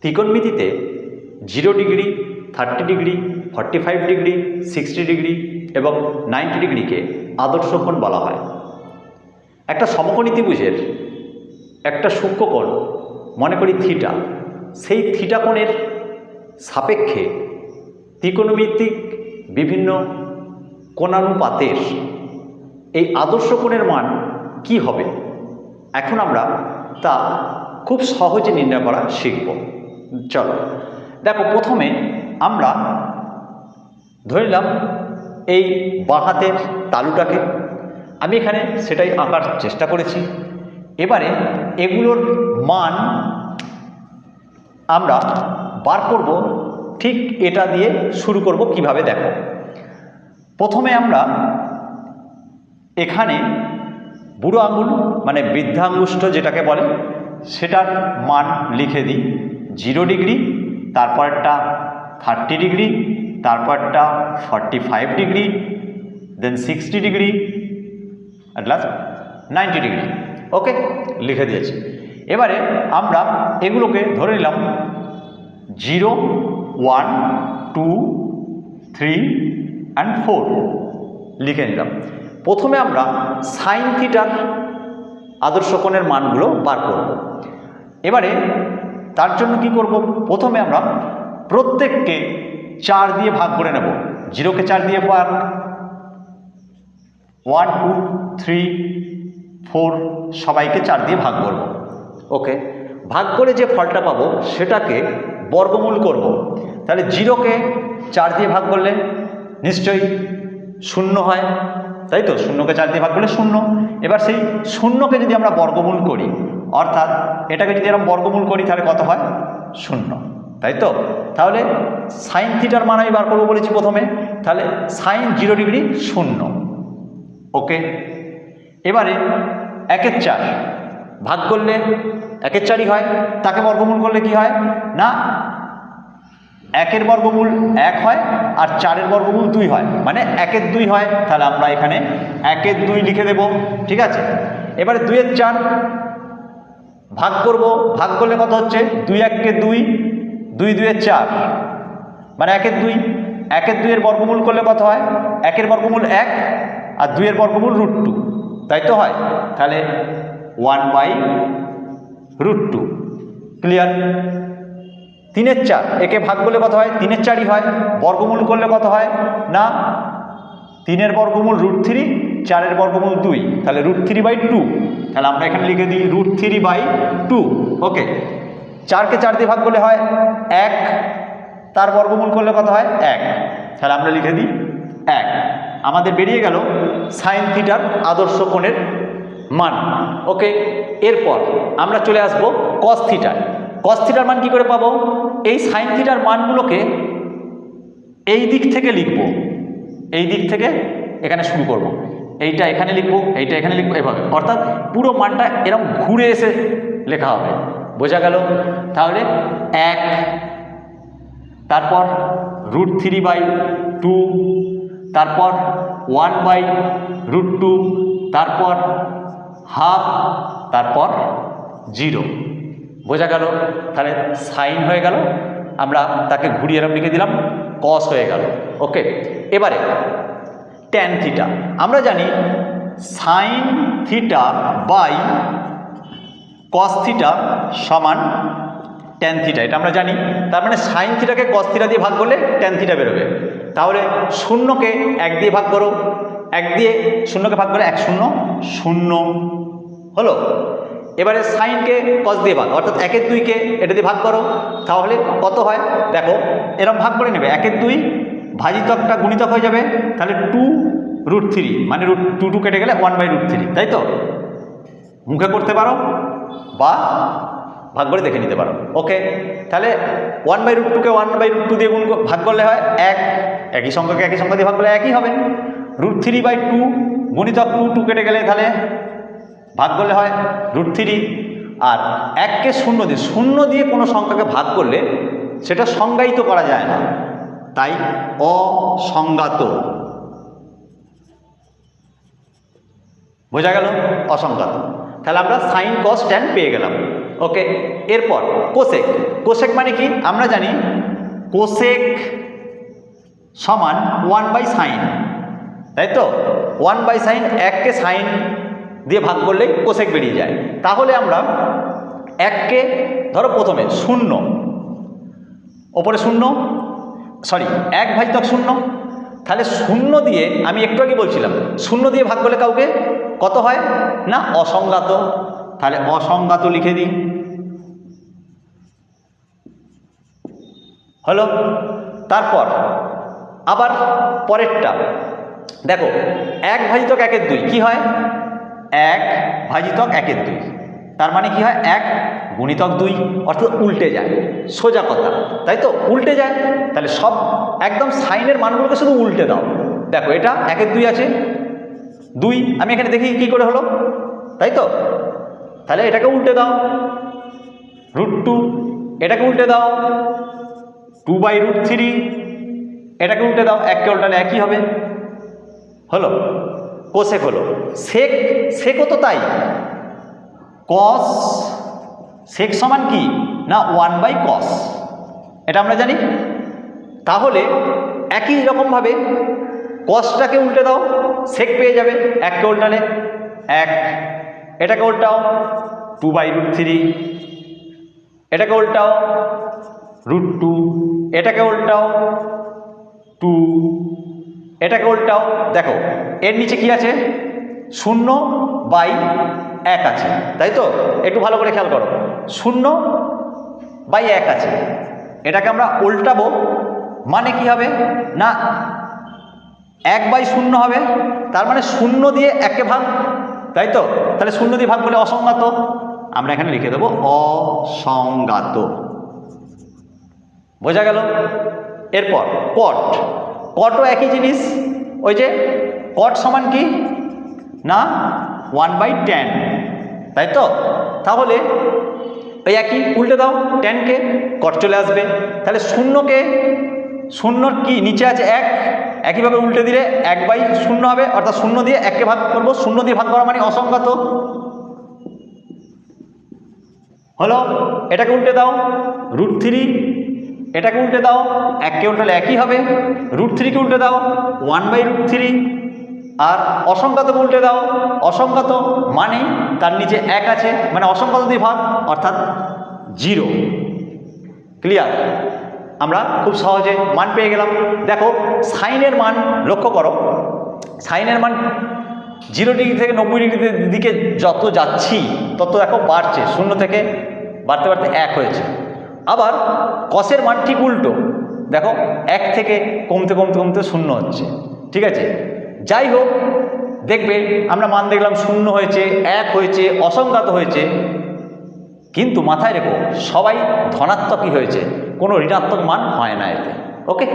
ত্রিকোণমিতিতে zero degree, thirty degree, forty five degree, sixty degree এবং ninety ডিগ্রিকে আদর্শ কোণ বলা হয়। একটা সমকোণী ত্রিভুজের একটা সূক্ষ্মকোণ মনে করি থিটা, সেই থিটা কোণের সাপেক্ষে ত্রিকোণমিতিক বিভিন্ন কোণানুপাতের এই আদর্শ কোণের মান কি হবে? এখন আমরা তা খুব সহজে নির্ণয় করা শিখব। চলো। দেখো, প্রথমে আমরা ধরিলাম এই বাঁ হাতের তালুটাকে। আমি এখানে সেটাই আঁকার চেষ্টা করেছি। এবারে এগুলোর মান আমরা বার করব, ঠিক এটা দিয়ে শুরু করব কীভাবে দেখো। প্রথমে আমরা এখানে বুড়ো আঙুল মানে বৃদ্ধাঙ্গুষ্ঠ যেটাকে বলে, সেটার মান লিখে দিই। জিরো ডিগ্রি তারপরটা থার্টি ডিগ্রি তারপরটা forty five degree then sixty degree at last ninety degree. Okay লিখে দিয়েছি। এবারে আমরা এগুলোকে ধরে নিলাম zero, one, two, three and four. লিখে নিলাম। প্রথমে আমরা সাইন থিটার আদর্শ মানগুলো বার করব। এবারে তার জন্য কি করব? প্রথমে আমরা প্রত্যেককে চার দিয়ে ভাগ করে নেব। জিরোকে চার দিয়ে ভাগ। ওয়ান, টু, থ্রি, ফোর, সবাইকে চার দিয়ে ভাগ করব। ওকে? ভাগ করে যে ফলটা পাবো, সেটাকে বর্গমূল করব। তাহলে জিরোকে চার দিয়ে ভাগ করলে নিশ্চয়ই শূন্য হয়। তাই তো? শূন্যকে চার দিয়ে ভাগ করলে শূন্য। এবার সেই শূন্যকে যদি আমরা বর্গমূল করি অর্থাৎ এটাকে যদি এরকম বর্গমূল করি, তাহলে কত হয়? শূন্য। তাই তো? তাহলে সাইন থিটার মান আমি বার করব বলেছি প্রথমে। তাহলে সাইন জিরো ডিগ্রি শূন্য। ওকে? এবারে একের চার ভাগ করলে একের চারই হয়। তাকে বর্গমূল করলে কি হয়? না, একের বর্গমূল এক হয় আর চারের বর্গমূল দুই হয়। মানে একের দুই হয়, তাহলে আমরা এখানে একের দুই লিখে দেব। ঠিক আছে? এবারে দুইয়ের চার ভাগ করব, ভাগ করলে কত হচ্ছে? দুই এককে দুই দুই দুইয়ের চার। মানে একের দুই, একের দুইয়ের বর্গমূল করলে কত হয়? একের বর্গমূল এক আর দুইয়ের বর্গমূল রুট টু তাই তো হয়? তাহলে one by root two clear তিনের চার। একে ভাগ করলে কত হয়? তিনের চারই হয়। বর্গমূল করলে কত হয়? না? তিনের বর্গমূল রুট থ্রি চারের বর্গমূল দুই। তাহলে রুট থ্রি বাই টু তাহলে আমরা এখানে লিখে দিই root three by two okay চারকে চার দিয়ে ভাগ করলে হয় এক, তার বর্গমূল করলে কত হয়? এক। তাহলে আমরা লিখে দিই এক। আমাদের বেরিয়ে গেল সাইন থিটার আদর্শ কোণের মান ওকে এরপর আমরা চলে আসব কস থিটার কস থিটার মান কী করে পাবো? এই সাইন থিটার মানগুলোকে এই দিক থেকে লিখব। এই দিক থেকে এখানে শুরু করব। এইটা এখানে লিখব, এইটা এখানে লিখব, এভাবে। অর্থাৎ পুরো মানটা এরকম ঘুরে এসে লেখা হবে। বোঝা গেল? তাহলে এক, তারপর রুট থ্রি বাই টু তারপর ওয়ান বাই রুট টু তারপর হাফ তারপর জিরো বোঝা গেল? তাহলে সাইন হয়ে গেল। আমরা তাকে ঘুরিয়ে এরম লিখে দিলাম কস হয়ে গেল। ওকে এবারে ট্যান থিটা আমরা জানি sine theta by cos theta সমান ট্যান থিটা এটা আমরা জানি। তার মানে সাইন থিটাকে কস থিটা দিয়ে ভাগ করলে ট্যান থিটা বেরোবে। তাহলে শূন্যকে এক দিয়ে ভাগ করো। এক দিয়ে শূন্যকে ভাগ করে এক শূন্য শূন্য হলো। এবারে সাইনকে কস দিয়ে ভাগ। অর্থাৎ একের দুইকে এটা দিয়ে ভাগ করো। তাহলে কত হয়? দেখো এরকম ভাগ করে নেবে। একের দুই ভাজিতকটা গুণিতক হয়ে যাবে, তাহলে টু রুট থ্রি মানে রুট টু টু কেটে গেলে ওয়ান বাই রুট থ্রি তাই তো? মুখে করতে পারো বা ভাগ করে দেখে নিতে পারো। ওকে তাহলে ওয়ান বাই রুট টুকে ওয়ান বাই রুট টু দিয়ে গুণ ভাগ করলে হয় এক। একই সংখ্যাকে একই সংখ্যা দিয়ে ভাগ করলে একই হবে। রুট থ্রি বাই টু গুণিতক টু টু কেটে গেলে তাহলে ভাগ করলে হয় রুট থ্রি আর এককে শূন্য দিয়ে শূন্য দিয়ে কোনো সংখ্যাকে ভাগ করলে সেটা সংজ্ঞায়িত করা যায় না। তাই অসংজ্ঞাত বোঝা গেল? অসংজ্ঞাত তাহলে আমরা সাইন কস ট্যান পেয়ে গেলাম। ওকে এরপর কোসেক। কোসেক মানে কি? আমরা জানি কোসেক সমান ওয়ান বাই সাইন তাই তো? ওয়ান বাই সাইন এককে সাইন দিয়ে ভাগ করলেই কোসেক বেরিয়ে যায়। তাহলে আমরা এককে, ধরো প্রথমে শূন্য, ওপরে শূন্য সরি, এক ভাজিতক শূন্য। তাহলে শূন্য দিয়ে, আমি একটু আগে বলছিলাম, শূন্য দিয়ে ভাগ করলে কাউকে কত হয়? না, অসংজ্ঞাত। তাহলে অসংজ্ঞাত লিখে দিই। হলো, তারপর, আবার পরেরটা। দেখো, এক ভাজিতক একের দুই, কি হয়? এক ভাজিতক একের দুই। তার মানে কি হয়? এক গুণিতক দুই অর্থাৎ উল্টে যায়, সোজা কথা, তাই তো? উল্টে যায়, তাহলে সব একদম সাইনের মানগুলোকে শুধু উল্টে দাও। দেখো, এটা একের দুই আছে, দুই, আমি এখানে দেখি কি করে হলো, তাই তো? তাহলে এটাকে উল্টে দাও, রুট টু, এটাকে উল্টে দাও, টু বাই রুট থ্রি, এটাকে উল্টে দাও এককে উল্টালে একই হবে, হলো, কোসেক হলো, সেক, সেকও তো তাই, কস সেক সমান কি? না ওয়ান বাই কস এটা আমরা জানি? তাহলে একই রকমভাবে কসটাকে উল্টে দাও সেক পেয়ে যাবে, এককে উল্টালে এক। এটাকে উল্টাও টু বাই রুট থ্রি এটাকে উল্টাও রুট টু এটাকে উল্টাও টু এটাকে উল্টাও, দেখো, এর নিচে কি আছে? শূন্য বাই এক আছে। তাই তো? একটু ভালো করে খেয়াল করো। শূন্য বাই এক আছে। এটাকে আমরা উল্টাবো। মানে কি হবে? না, এক বাই শূন্য হবে। তার মানে শূন্য দিয়ে একে ভাগ। তাই তো? তাহলে শূন্য দিয়ে ভাগ বলে অসংজ্ঞাত আমরা এখানে লিখে দেবো অসংজ্ঞাত বোঝা গেল? এরপর কট কটও একই জিনিস। ওই যে কট সমান কি? না, ওয়ান বাই টেন। তাই তো? তাহলে ওই একই, উল্টে দাও টেনকে কট চলে আসবে। তাহলে শূন্যকে, শূন্যর কি, নিচে আছে এক, একইভাবে উল্টে দিলে এক বাই শূন্য হবে, অর্থাৎ শূন্য দিয়ে এককে ভাগ করব, শূন্য দিয়ে ভাগ করা মানে অসংখ্যাত হলো, এটাকে উল্টে দাও রুট থ্রি এটাকে উল্টে দাও, এককে উল্টালে একই হবে রুট থ্রিকে উল্টে দাও ওয়ান বাই রুট থ্রি আর অসংখ্যাত উল্টে দাও অসংখ্যাত মানেই তার নিচে এক আছে মানে অসংখ্যাত দিয়ে ভাগ, অর্থাৎ জিরো। ক্লিয়ার আমরা খুব সহজে মান পেয়ে গেলাম। দেখো, সাইনের মান লক্ষ্য করো। সাইনের মান জিরো ডিগ্রি থেকে নব্বই ডিগ্রি দিকে যত যাচ্ছি, তত দেখো বাড়ছে, শূন্য থেকে বাড়তে বাড়তে এক হয়েছে। আবার কসের মান ঠিক উল্টো। দেখো, এক থেকে কমতে কমতে কমতে শূন্য হচ্ছে। ঠিক আছে? যাই হোক, দেখবে আমরা মান দেখলাম শূন্য হয়েছে, এক হয়েছে, অসংখ্যাত হয়েছে। কিন্তু মাথায় রেখো, সবাই ধনাত্মকই হয়েছে, কোনো ঋণাত্মক মান হয় না এতে, ওকে?